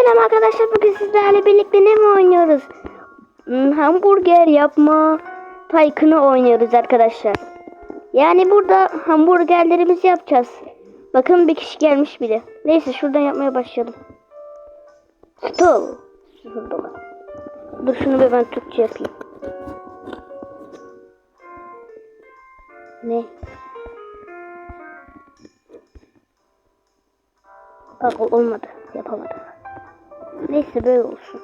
Selam arkadaşlar bugün sizlerle birlikte ne mi oynuyoruz? Hmm, hamburger yapma Tycoon'u oynuyoruz arkadaşlar. Yani burada hamburgerlerimizi yapacağız. Bakın bir kişi gelmiş bile. Neyse şuradan yapmaya başlayalım. Dolar. Dur şunu ben Türkçe yapayım. Ne? O- olmadı. Yapamadım. Neyse böyle olsun.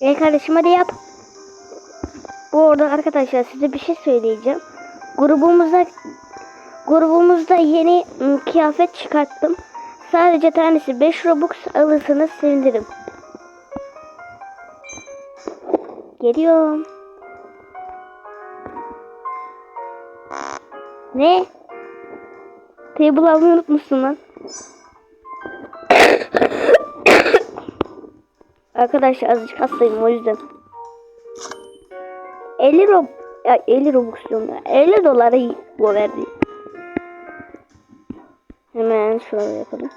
Ey kardeşim hadi yap. Bu arada arkadaşlar size bir şey söyleyeceğim. Grubumuzda grubumuzda yeni kıyafet çıkarttım. Sadece tanesi 5 Robux alırsanız sevinirim. Geliyorum. Ne? Table almayı unutmuşsun lan. Arkadaşlar azıcık hastayım o yüzden. 50 rob ya 50 robux diyorum ya. 50 dolara bu verdi. Hemen şöyle yapalım.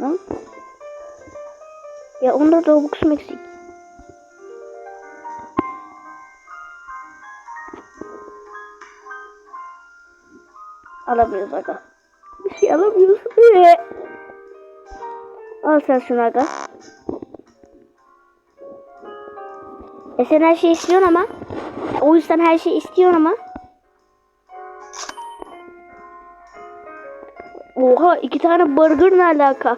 Lan. Ya onda robux'um eksik. Alamıyoruz aga. Bir şey alamıyoruz. Al sen şunu aga. E sen her şeyi istiyorsun ama. O yüzden her şeyi istiyorsun ama. Oha iki tane burger ne alaka?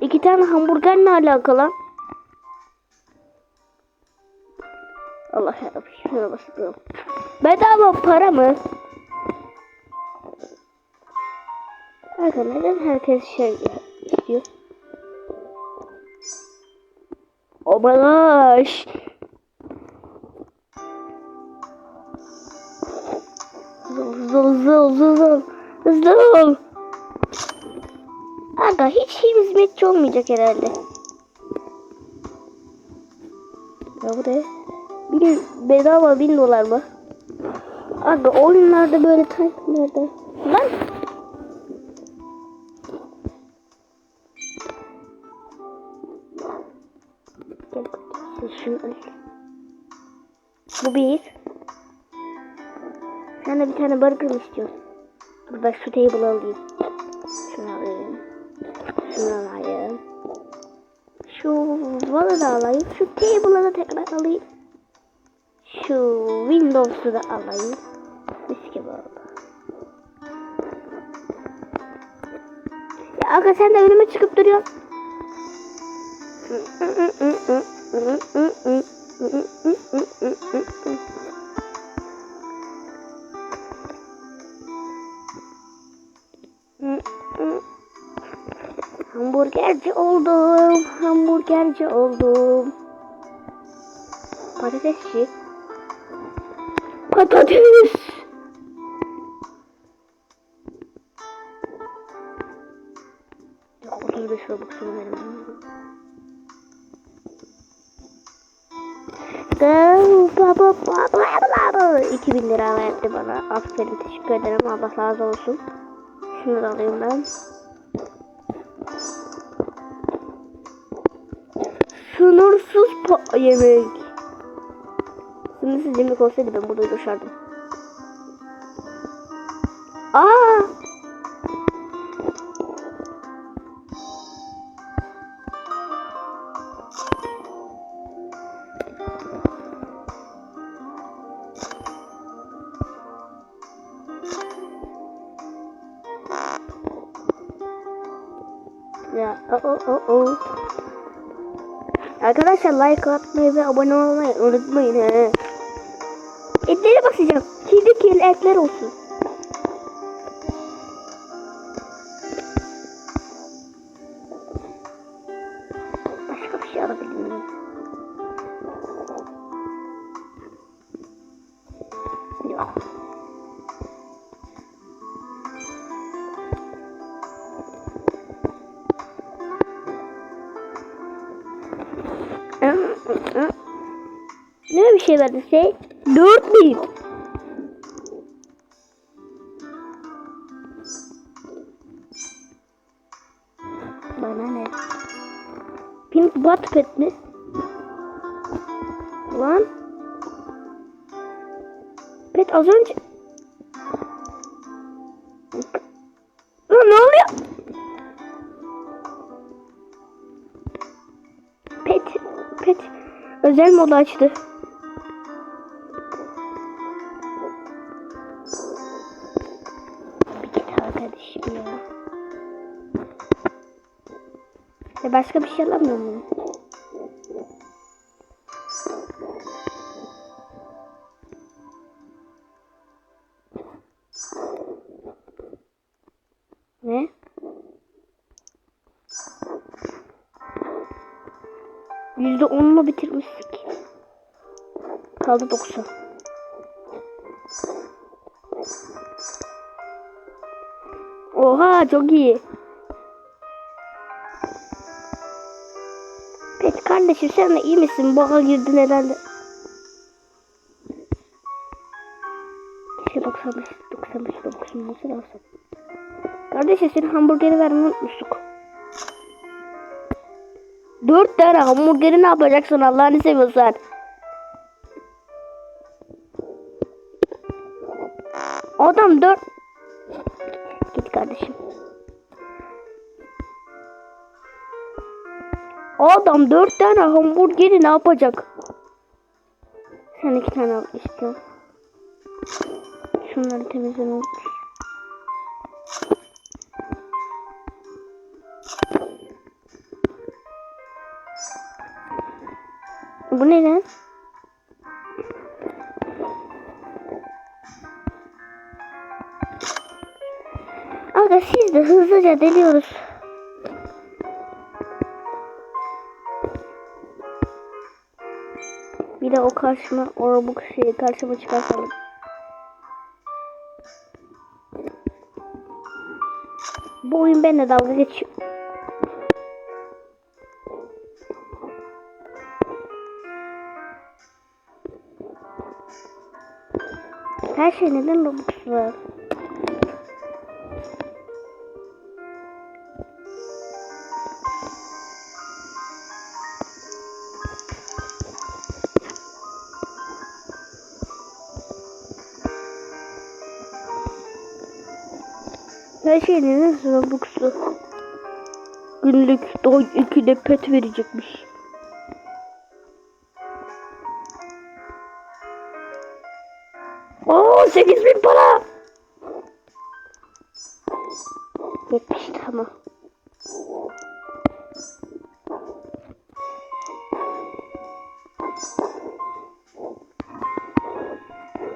İki tane hamburger ne alaka lan? Allah yarabbim şuna basıyorum. Bedava para mı? Neden herkes şey istiyor? Oh my gosh. Hızlı hızlı hızlı hızlı. Aga hiç hizmetçi olmayacak herhalde. Ya bu ne? Bir bedava bin dolar mı? Aga oyunlarda böyle type'larda. Lan al. Bu bir. Sen de bir tane burger mı istiyorsun? Dur ben şu table alayım. Şunu alayım. Şunu alayım. Şu valı da alayım. Şu table'ı da tekrar alayım. Şu Windows'u da alayım. Mis gibi oldu. Ya aga sen de önüme çıkıp duruyorsun. Hamburgerci oldum. Hamburgerci oldum. Patatesçi. Patates. Yok 35 Robux'unu verin. Baba 2000 lira verdi bana. Aferin teşekkür ederim. Allah razı olsun. Şunu da alayım ben. Sınırsız pa- yemek. Sınırsız yemek olsaydı ben burada coşardım. Aa! Ya, o o o o. Arkadaşlar like atmayı ve abone olmayı unutmayın he. Etlere basacağım. Kirli kirli etler olsun. Başka bir şey alabilir miyim? Şey? Dört bin. bana ne? Pink Wattpad mi? Lan. Pet az önce... Lan ne oluyor? Pet, pet özel modu açtı. Başka bir şey alamıyor muyum? Ne? Yüzde onla bitirmiştik. Kaldı 90. Oha çok iyi. Kardeşim sen de iyi misin? Baka girdin herhalde. Keşke 95, 95, 90 olsa da alsam. Kardeşim senin hamburgeri vermeyi unutmuştuk. Dört tane hamburgeri ne yapacaksın Allah'ını seviyorsan. Adam dört... Git kardeşim. Adam dört tane hamburgeri ne yapacak? Sen iki tane al istiyorum. Şunları temizlemek. Bu ne lan? Aga siz de hızlıca deliyoruz. Bir de o karşıma, o bu şeyi karşıma çıkartalım. Bu oyun benimle dalga geçiyor. Her şey neden Robux Her şey neden Robux'u? Günlük doy 2'de pet verecekmiş. Oo 8000 para. 70 tamam.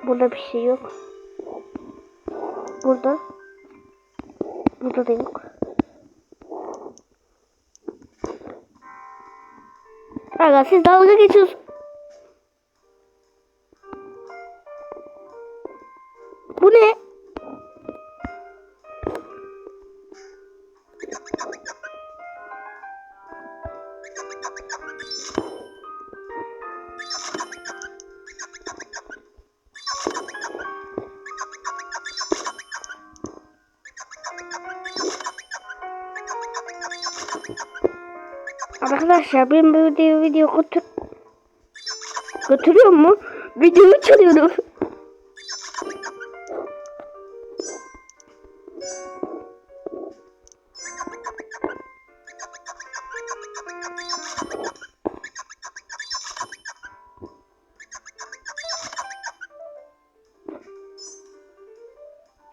Burada bir şey yok. Burada. Burada da yok. Aga siz dalga geçiyorsunuz. Bu ne? Arkadaşlar ben bu video, video götür götürüyor mu? Videoyu çalıyorum.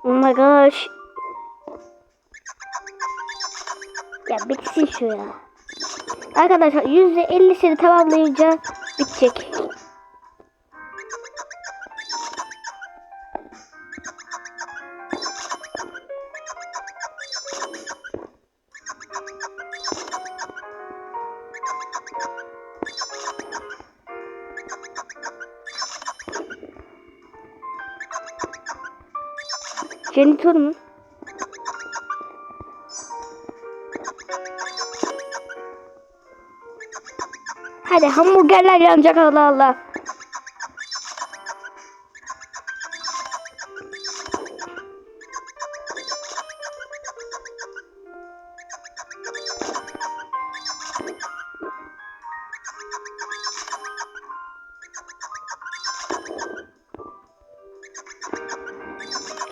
Oh my gosh. Ya bitsin şu ya. Arkadaşlar %50'sini tamamlayınca bitecek. Janitor mu? Hadi hamburgerler yanacak Allah Allah.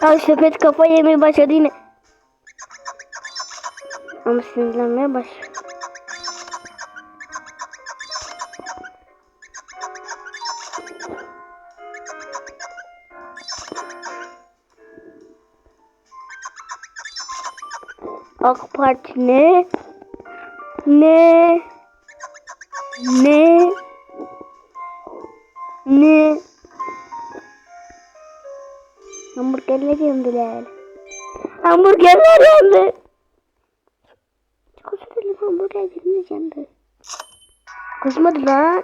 Ay sepet kafa yemeye başladı yine. Ama sinirlenmeye başladı. AK Parti ne? Ne? Ne? Ne? Hamburgerler yandılar. Hamburgerler yandı. Çok özür dilerim hamburgerlerimiz yandı. Kızmadı lan.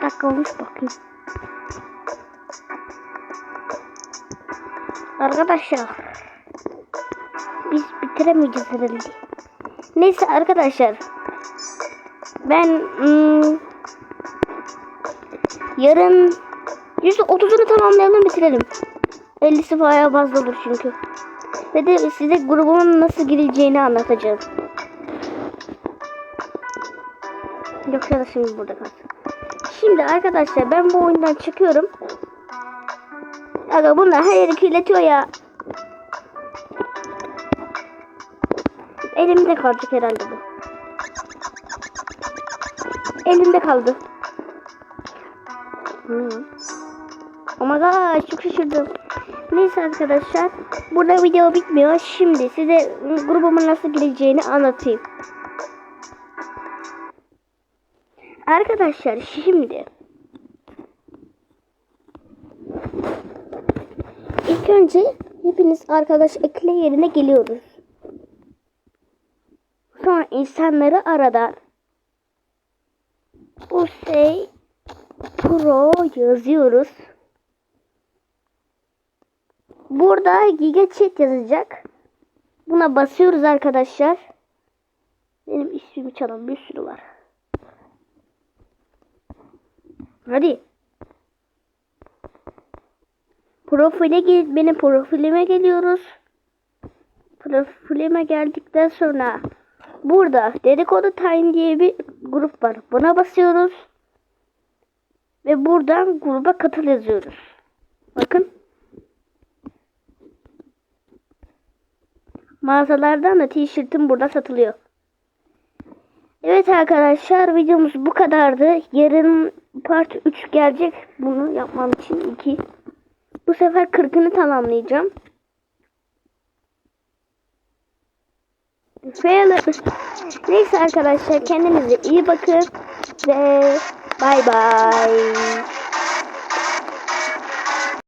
Kaç dakika. Arkadaşlar. Biz bitiremeyeceğiz herhalde. Neyse arkadaşlar. Ben hmm, yarın %30'unu tamamlayalım bitirelim. 50'si bayağı fazla olur çünkü. Ve de size grubun nasıl gireceğini anlatacağım. Yoksa da şimdi burada kalsın. Şimdi arkadaşlar ben bu oyundan çıkıyorum. Aga bunlar her yeri kirletiyor ya. Elimde kalacak herhalde bu. Elimde kaldı. Hmm. Oh my god çok şaşırdım. Neyse arkadaşlar. Burada video bitmiyor. Şimdi size grubuma nasıl gireceğini anlatayım. Arkadaşlar şimdi ilk önce hepiniz arkadaş ekle yerine geliyoruz. Sonra insanları aradan Usey Pro yazıyoruz. Burada Giga Chat yazacak. Buna basıyoruz arkadaşlar. Benim ismimi çalan bir sürü var. Hadi. Profile gel benim profilime geliyoruz. Profilime geldikten sonra burada dedikodu time diye bir grup var. Buna basıyoruz. Ve buradan gruba katıl yazıyoruz. Bakın. Mağazalardan da tişörtüm burada satılıyor. Evet arkadaşlar videomuz bu kadardı. Yarın part 3 gelecek. Bunu yapmam için 2. Bu sefer 40'ını tamamlayacağım. Neyse arkadaşlar kendinize iyi bakın ve bay bay.